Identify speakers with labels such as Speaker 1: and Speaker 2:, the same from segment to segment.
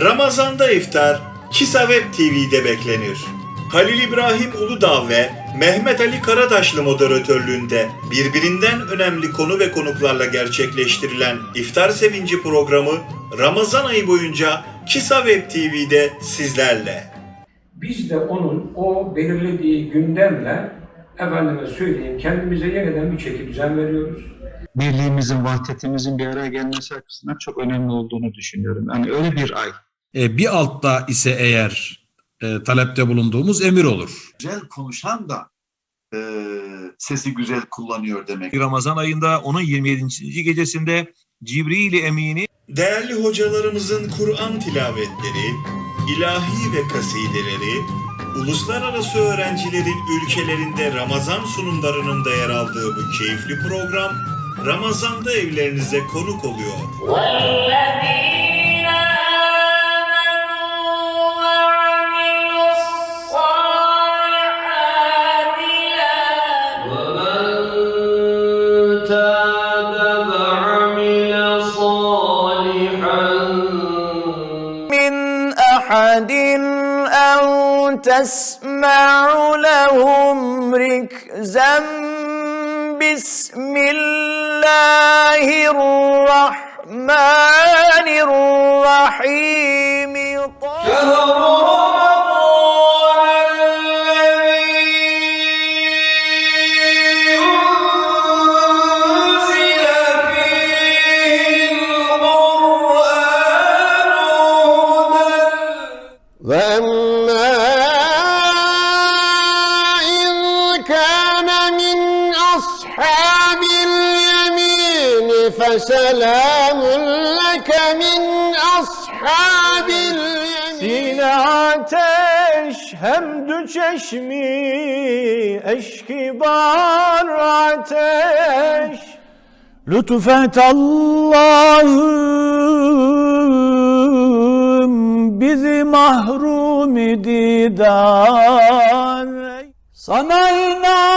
Speaker 1: Ramazanda iftar Kisa Web TV'de beklenir. Halil İbrahim Uludağ ve Mehmet Ali Karataşlı moderatörlüğünde birbirinden önemli konu ve konuklarla gerçekleştirilen İftar Sevinci programı Ramazan ayı boyunca Kisa Web TV'de sizlerle.
Speaker 2: Biz de onun o belirlediği gündemle efendime söyleyeyim kendimize yeniden bir çeki düzen veriyoruz.
Speaker 3: birliğimizin, vahdetimizin bir araya gelmesi açısından çok önemli olduğunu düşünüyorum. Yani öyle bir ay.
Speaker 4: E, bir altta ise eğer e, talepte bulunduğumuz emir olur.
Speaker 5: güzel konuşan da e, sesi güzel kullanıyor demek.
Speaker 6: Ramazan ayında onun 27. gecesinde Cibril-i Emin'i
Speaker 1: Değerli hocalarımızın Kur'an tilavetleri, ilahi ve kasideleri, uluslararası öğrencilerin ülkelerinde Ramazan sunumlarının da yer aldığı bu keyifli program, Ramazan'da evlerinize konuk oluyor.
Speaker 7: أحد أو تسمع لهم ركزا بسم الله الرحمن الرحيم. شهر فسلام لك من أصحاب اليمين Sine ateş hem dü çeşmi eşkibar ateş Lütfet Allah'ım bizi mahrum didar Sana inanmayanlar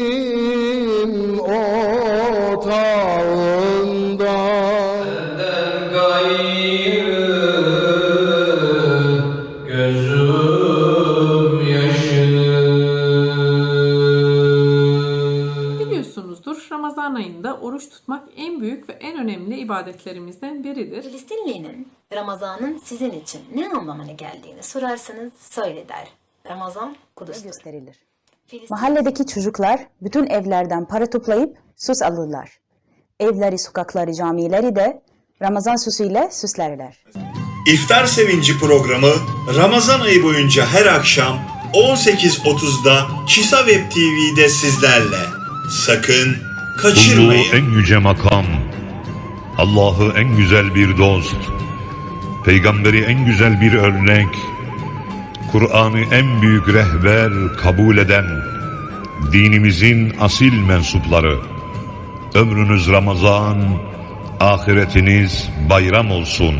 Speaker 8: Ramazan ayında oruç tutmak en büyük ve en önemli ibadetlerimizden biridir.
Speaker 9: Filistinlinin Ramazan'ın sizin için ne anlamına geldiğini sorarsanız söyle der. Ramazan Kudüs'tür.
Speaker 10: gösterilir.
Speaker 9: Filistin
Speaker 10: Mahalledeki çocuklar bütün evlerden para toplayıp süs alırlar. Evleri, sokakları, camileri de Ramazan süsüyle süslerler.
Speaker 1: İftar Sevinci programı Ramazan ayı boyunca her akşam 18.30'da Kisa Web TV'de sizlerle. Sakın kaçırmayın.
Speaker 11: Kulluğu en yüce makam, Allah'ı en güzel bir dost, peygamberi en güzel bir örnek, Kur'an'ı en büyük rehber kabul eden, dinimizin asil mensupları, ömrünüz Ramazan, ahiretiniz bayram olsun.